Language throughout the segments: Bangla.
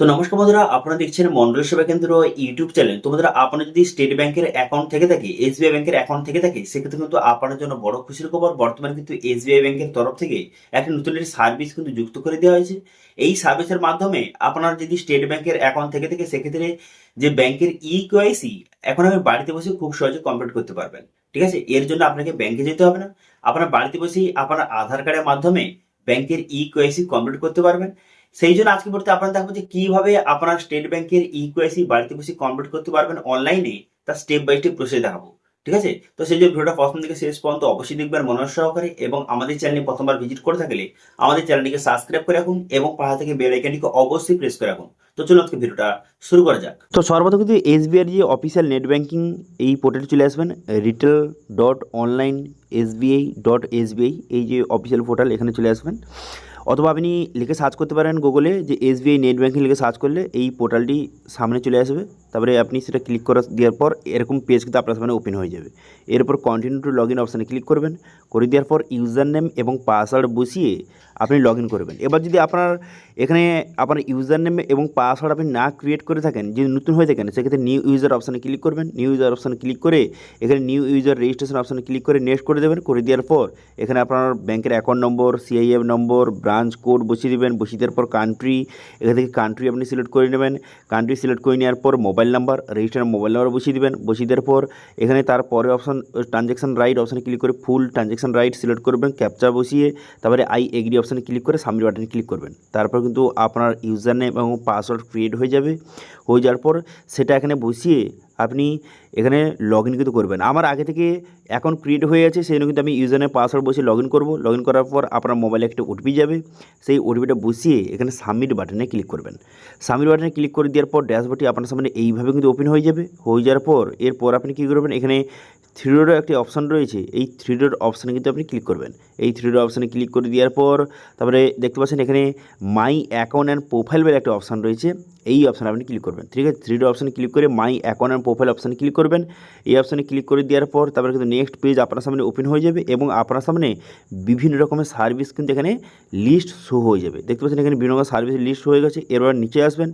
তো নমস্কার বন্ধুরা, আপনারা দেখছেন মন্ডল সেবা কেন্দ্র ইউটিউব চ্যানেল। তো বন্ধুরা, আপনার যদি স্টেট ব্যাংকের অ্যাকাউন্ট থেকে থাকে, এসবিআই ব্যাংকের অ্যাকাউন্ট থেকে থাকে, সেক্ষেত্রে কিন্তু আপনার জন্য বড় খুশির খবর, বর্তমানে কিন্তু এসবিআই ব্যাংকের তরফ থেকে একটা নতুন একটি সার্ভিস কিন্তু যুক্ত করে দেওয়া হয়েছে। এই সার্ভিসের মাধ্যমে আপনার যদি স্টেট ব্যাংকের অ্যাকাউন্ট থেকে থাকে, সেক্ষেত্রে যে ব্যাংকের ই কেওয়াইসি এখন আপনি বাড়িতে বসে খুব সহজে কমপ্লিট করতে পারবেন। ঠিক আছে? এর জন্য আপনাকে ব্যাংকে যেতে হবে না। আপনার বাড়িতে বসেই আপনার আধার কার্ডের মাধ্যমে ব্যাংকের ই কেওয়াইসি কমপ্লিট করতে পারবেন। সেই জন্য আজকে পড়তে আপনারা দেখব যে কীভাবে আপনারা স্টেট ব্যাংকের ইকুয়াইসি বাড়িতে বসে কমপ্লিট করতে পারবেন অনলাইনে তার স্টেপ বাই স্টেপ প্রসেস দেখাবো, ঠিক আছে? তো সেই জন্য ভিডিওটা প্রথম থেকে শেষ পর্যন্ত অবশ্যই দেখবেন মনোজ সহকারে এবং আমাদের চ্যানেলে প্রথমবার ভিজিট করে থাকলে আমাদের চ্যানেলটিকে সাবস্ক্রাইব করে রাখুন এবং পাশা থেকে বেল আইকনটিকে অবশ্যই প্রেস করে রাখুন। তো চলুন আজকে ভিডিওটা শুরু করা যাক। তো সর্বপ্রথম কিন্তু এসবিআই যে অফিসিয়াল নেট ব্যাঙ্কিং এই পোর্টালে চলে আসবেন retail dot online SBI dot SBI এই যে অফিসিয়াল পোর্টাল এখানে চলে আসবেন। অথবা আপনি লিখে সার্চ করতে পারেন গুগলে যে এসবিআই নেট ব্যাঙ্কিং লিখে সার্চ করলে এই পোর্টালটি সামনে চলে আসবে। তারপরে আপনি সেটা ক্লিক করে দেওয়ার পর এরকম পেজ কিন্তু আপনার সামনে ওপেন হয়ে যাবে। এরপর কন্টিনিউ টু লগ ইন অপশানে ক্লিক করবেন। করে দেওয়ার পর ইউজার নেম এবং পাসওয়ার্ড বসিয়ে আপনি লগ ইন করবেন। এবার যদি আপনার এখানে আপনার ইউজার নেম এবং পাসওয়ার্ড আপনি না ক্রিয়েট করে থাকেন, যদি নতুন হয়ে থাকেন, সেক্ষেত্রে নিউ ইউজার অপশানে ক্লিক করবেন। নিউ ইউজার অপশানে ক্লিক করে এখানে নিউ ইউজার রেজিস্ট্রেশন অপশানে ক্লিক করে নেক্সট করে দেবেন। করে দেওয়ার পর এখানে আপনার ব্যাংকের account number CIF number branch code বসিয়ে দেবেন। বসিয়ে দেওয়ার পর কান্ট্রি এখান থেকে কান্ট্রি আপনি সিলেক্ট করে নেবেন। কান্ট্রি সিলেক্ট করে নেওয়ার পর mobile number register mobile number বসিয়ে দেবেন, বসিয়ে দেওয়ার পর এখানে তারপরে অপশন ট্রানজ্যাকশন রাইট অপশানে ক্লিক করে ফুল ট্রানজ্যাকশন রাইট সিলেক্ট করবেন ক্যাপচার বসিয়ে তারপরে আই এগ্রি অপশানে ক্লিক করে সাবমিট বাটনে ক্লিক করবেন। তারপর কিন্তু আপনার ইউজার নেম এবং পাসওয়ার্ড ক্রিয়েট হয়ে যাবে। হয়ে যাওয়ার পর সেটা এখানে বসিয়ে আপনি এখানে লগ ইন কিন্তু করবেন আমার আগে থেকে অ্যাকাউন্ট ক্রিয়েট হয়ে আছে সেই জন্য কিন্তু আমি ইউজার নেম পাসওয়ার্ড বসে লগ ইন করব। লগ ইন করার পর আপনার মোবাইলে একটা ওটিপি যাবে। সেই ওটিপিটা বসিয়ে এখানে সাবমিট বাটনে ক্লিক করবেন। সাবমিট বাটনে ক্লিক করে দেওয়ার পর ড্যাশবোর্ডটি আপনার সামনে এইভাবে কিন্তু ওপেন হয়ে যাবে। হয়ে যাওয়ার পর এরপর আপনি কী করবেন? এখানে থ্রি ডটের একটি অপশান রয়েছে। এই থ্রি ডট অপশানে কিন্তু আপনি ক্লিক করবেন। এই থ্রি ডট অপশানে ক্লিক করে দেওয়ার পর তারপরে দেখতে পাচ্ছেন এখানে মাই অ্যাকাউন্ট অ্যান্ড প্রোফাইল বলে একটা অপশান রয়েছে। এই অপশানে আপনি ক্লিক করবেন। ঠিক আছে? থ্রি ডট অপশানে ক্লিক করে মাই অ্যাকাউন্ট অ্যান্ড প্রোফাইল অপশানে ক্লিক এই অপশানে ক্লিক করে দেওয়ার পর তারপরে কিন্তু নেক্সট পেজ আপনার সামনে ওপেন হয়ে যাবে এবং আপনার সামনে বিভিন্ন রকমের সার্ভিস কিন্তু এখানে লিস্ট শো হয়ে যাবে। দেখতে পাচ্ছেন এখানে বিভিন্ন রকম সার্ভিস লিস্ট হয়ে গেছে। এরপর নিচে আসবেন।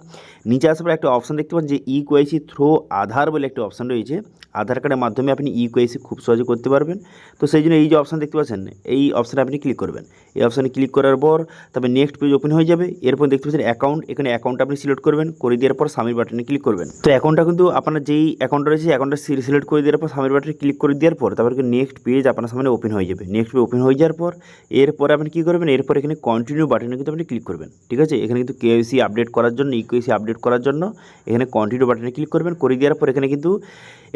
নিচে আসার পর একটা অপশান দেখতে পাচ্ছেন যে ই কোয়াইসি থ্রো আধার বলে একটা অপশান রয়েছে। আধার কার্ডের মাধ্যমে আপনি ই কোয়াইসি খুব সহজে করতে পারবেন। তো সেই জন্য এই যে অপশান দেখতে পাচ্ছেন, এই অপশানে আপনি ক্লিক করবেন। এই অপশানে ক্লিক করার পর তারপর নেক্সট পেজ ওপেন হয়ে যাবে। এরপর দেখতে পাচ্ছেন অ্যাকাউন্ট এখানে অ্যাকাউন্ট আপনি সিলেক্ট করবেন, করে দেওয়ার পর সামির বাটনে ক্লিক করবেন। তো অ্যাকাউন্টটা কিন্তু আপনার যেই অ্যাকাউন্ট রয়েছে অ্যাকাউন্টটা সিলেক্ট করে দেওয়ার পর সামির বাটনে ক্লিক করে দেওয়ার পর তারপর নেক্সট পেজ আপনার সামনে ওপেন হয়ে যাবে। নেক্সট পেজ ওপেন হয়ে যাওয়ার পর এরপর আপনি কী করবেন? এরপর এখানে কন্টিনিউ বাটনে কিন্তু আপনি ক্লিক করবেন। ঠিক আছে? এখানে কিন্তু কেওসি আপডেট করার জন্য ইকুইসি আপডেট করার জন্য এখানে কন্টিনিউ বাটনে ক্লিক করবেন। করে দেওয়ার পর এখানে কিন্তু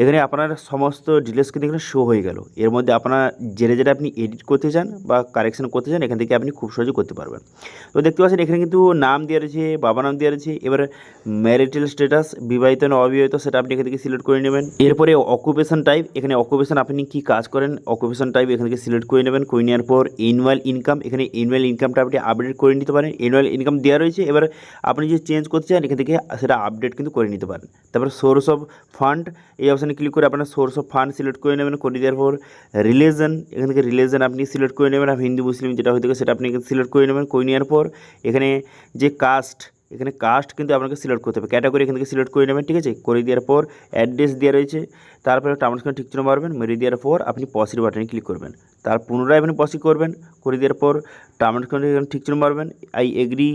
এখানে আপনার সমস্ত ডিটেলস কিন্তু এখানে শো হয়ে গেল। এর মধ্যে আপনার যেটা যেটা আপনি এডিট করতে চান বা কারেকশন করতে চান, এখান থেকে আপনি খুব সহজে করতে পারবেন। তো দেখতে পাচ্ছেন এখানে কিন্তু নাম দেওয়া রয়েছে বাবা নাম দেওয়া রয়েছে, এবার ম্যারিটাল স্ট্যাটাস বিবাহিত না অবিবাহিত সেটা আপনি এখান থেকে সিলেক্ট করে নেবেন। এরপরে অকুপেশন টাইপ এখানে অকুপেশন আপনি কি কাজ করেন অকুপেশন টাইপ এখান থেকে সিলেক্ট করে নেবেন। করে নেওয়ার পর অ্যানুয়াল ইনকাম এখানে অ্যানুয়াল ইনকামটা আপনি আপডেট করে নিতে পারেন। অ্যানুয়াল ইনকাম দেওয়া রয়েছে, এবার আপনি যে চেঞ্জ করতে চান, এখান থেকে সেটা আপডেট কিন্তু করে নিতে পারেন। তারপর সোর্স অফ ফান্ড এই অপশানে ক্লিক করে আপনার সোর্স অফ ফান্ড সিলেক্ট করে নেবেন করে দেওয়ার পর রিলিজন এখান থেকে রিলিজন আপনি সিলেক্ট করে নেবেন, আর হিন্দু মুসলিম যেটা হয়ে থাকে সেটা আপনি সিলেক্ট করে নেবেন করে নেওয়ার পর এখানে যে কাস্ট এখানে কাস্ট কিন্তু আপনাকে সিলেক্ট করতে হবে ক্যাটাগরি এখান থেকে সিলেক্ট করে নেবেন, ঠিক আছে? করে দেওয়ার পর অ্যাড্রেস দেওয়া রয়েছে, তারপরে টার্মসখানে ঠিক চিহ্ন মারবেন মেরে দেওয়ার পর আপনি পসির বাটনে ক্লিক করবেন, তার পুনরায় আপনি পসি করবেন করে দেওয়ার পর টার্মসখানে ঠিক চিহ্ন মারবেন আই এগ্রি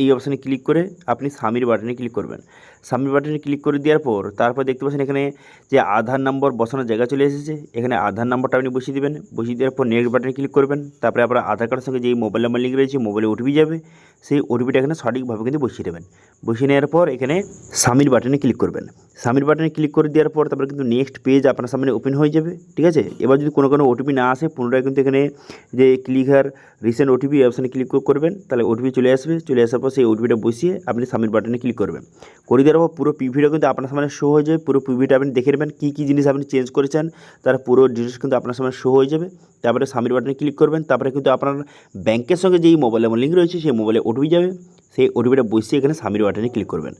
এই অপশানে ক্লিক করে আপনি স্বামীর বাটনে ক্লিক করবেন। সাবমিট বাটনে ক্লিক করে দেওয়ার পর, তারপর দেখতে পাচ্ছেন এখানে যে আধার নম্বর বসানোর জায়গা চলে এসেছে। এখানে আধার নম্বরটা আপনি বসিয়ে দেবেন। বসিয়ে দেওয়ার পর নেক্সট বাটনে ক্লিক করবেন। তারপরে আপনার আধার কার্ডের সঙ্গে যেই মোবাইল নাম্বার লিঙ্ক রয়েছে মোবাইলে ওটিপি যাবে। সেই ওটিপিটা এখানে সঠিকভাবে কিন্তু বসিয়ে দেবেন। বসিয়ে নেওয়ার পর এখানে সাবমিট বাটনে ক্লিক করবেন। সাবমিট বাটনে ক্লিক করে দেওয়ার পর তারপরে কিন্তু নেক্সট পেজ আপনার সামনে ওপেন হয়ে যাবে। ঠিক আছে? এবার যদি কোনো কোনো ওটিপি না আসে, পুনরায় কিন্তু এখানে যে ক্লিক হার রিসেন্ট ওটিপি অপশানে ক্লিক করবেন। তাহলে ওটিপি চলে আসবে। চলে আসার পর সেই ওটিপিটা বসিয়ে আপনি সাবমিট বাটনে ক্লিক করবেন। করে দেওয়ার দেবো পুরো পিভিটা কিন্তু আপনার সামনে শো হয়ে যাবে। পুরো পিভিটা আপনি দেখে নেবেন কী কী জিনিস আপনি চেঞ্জ করেছেন, তার পুরো ডিটেলস কিন্তু আপনার সামনে শো হয়ে যাবে। তারপরে সামির বাটনে ক্লিক করবেন, তারপরে কিন্তু আপনার ব্যাংকের সঙ্গে যেই মোবাইল নাম্বার লিঙ্ক রয়েছে, সেই মোবাইলে ওটিপি যাবে। সেই ওটিপিটা বসিয়ে এখানে সামির বাটনে ক্লিক করবেন।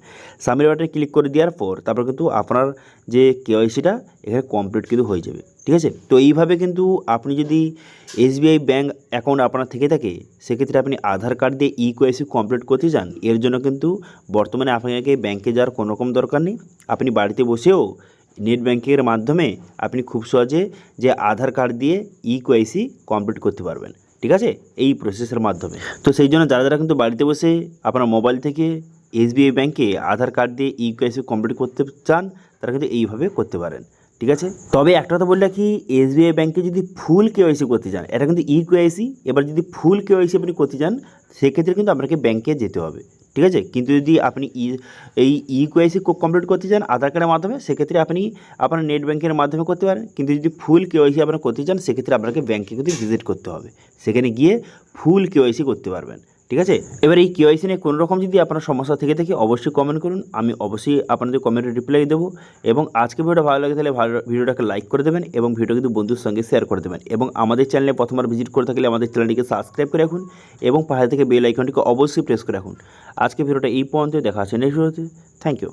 সামির বাটনে ক্লিক করে দেওয়ার পর তারপর কিন্তু আপনার যে কেওয়াইসিটা এখানে কমপ্লিট কিন্তু হয়ে যাবে। ঠিক আছে? তো এইভাবে কিন্তু আপনি যদি এসবিআই ব্যাঙ্ক অ্যাকাউন্ট আপনার থেকে থাকে, সেক্ষেত্রে আপনি আধার কার্ড দিয়ে ই কোয়াইসি কমপ্লিট করতে চান, এর জন্য কিন্তু বর্তমানে আপনাকে ব্যাংকে যাওয়ার কোনো রকম দরকার নেই। আপনি বাড়িতে বসেও নেট ব্যাঙ্কিংয়ের মাধ্যমে আপনি খুব সহজে যে আধার কার্ড দিয়ে ই কোয়াইসি কমপ্লিট করতে পারবেন, ঠিক আছে? এই প্রসেসের মাধ্যমে। তো সেই জন্য যারা যারা কিন্তু বাড়িতে বসে আপনার মোবাইল থেকে এসবিআই ব্যাঙ্কে আধার কার্ড দিয়ে ই কমপ্লিট করতে চান, তারা কিন্তু এইভাবে করতে পারেন। ঠিক আছে? তবে একটা কথা বললে কি এসবিআই ব্যাংকে যদি ফুল কেওয়াইসি করতে চান, এটা কিন্তু ই কেওয়াইসি এবার যদি ফুল কেওয়াইসি আপনি করতে চান, সেক্ষেত্রে কিন্তু আপনাকে ব্যাংকে যেতে হবে, ঠিক আছে? কিন্তু যদি আপনি ই এই ই কেওয়াইসি কমপ্লিট করতে চান আধার কার্ডের মাধ্যমে, সেক্ষেত্রে আপনি আপনার নেট ব্যাংকের মাধ্যমে করতে পারেন। কিন্তু যদি ফুল কেওয়াইসি আপনার করতে চান, সেক্ষেত্রে আপনাকে ব্যাংকে কিন্তু ভিজিট করতে হবে। সেখানে গিয়ে ফুল কেওয়াইসি করতে পারবেন। ঠিক আছে? এবার এই কেওয়াইসি নিয়ে কোনো রকম যদি আপনার সমস্যা থেকে থাকে, অবশ্যই কমেন্ট করুন। আমি অবশ্যই আপনাদের কমেন্টে রিপ্লাই দেবো। এবং আজকে ভিডিওটা ভালো লাগে তাহলে ভালো ভিডিওটাকে লাইক করে দেবেন এবং ভিডিও কিন্তু বন্ধুর সঙ্গে শেয়ার করে দেবেন। এবং আমাদের চ্যানেলে প্রথমবার ভিজিট করে থাকলে আমাদের চ্যানেলটিকে সাবস্ক্রাইব করে রাখুন এবং পাহাড় থেকে বেল আইকনটিকে অবশ্যই প্রেস করে রাখুন। আজকে ভিডিওটা এই পর্যন্ত দেখা আছে নেক্সট ভিডিওতে থ্যাংক ইউ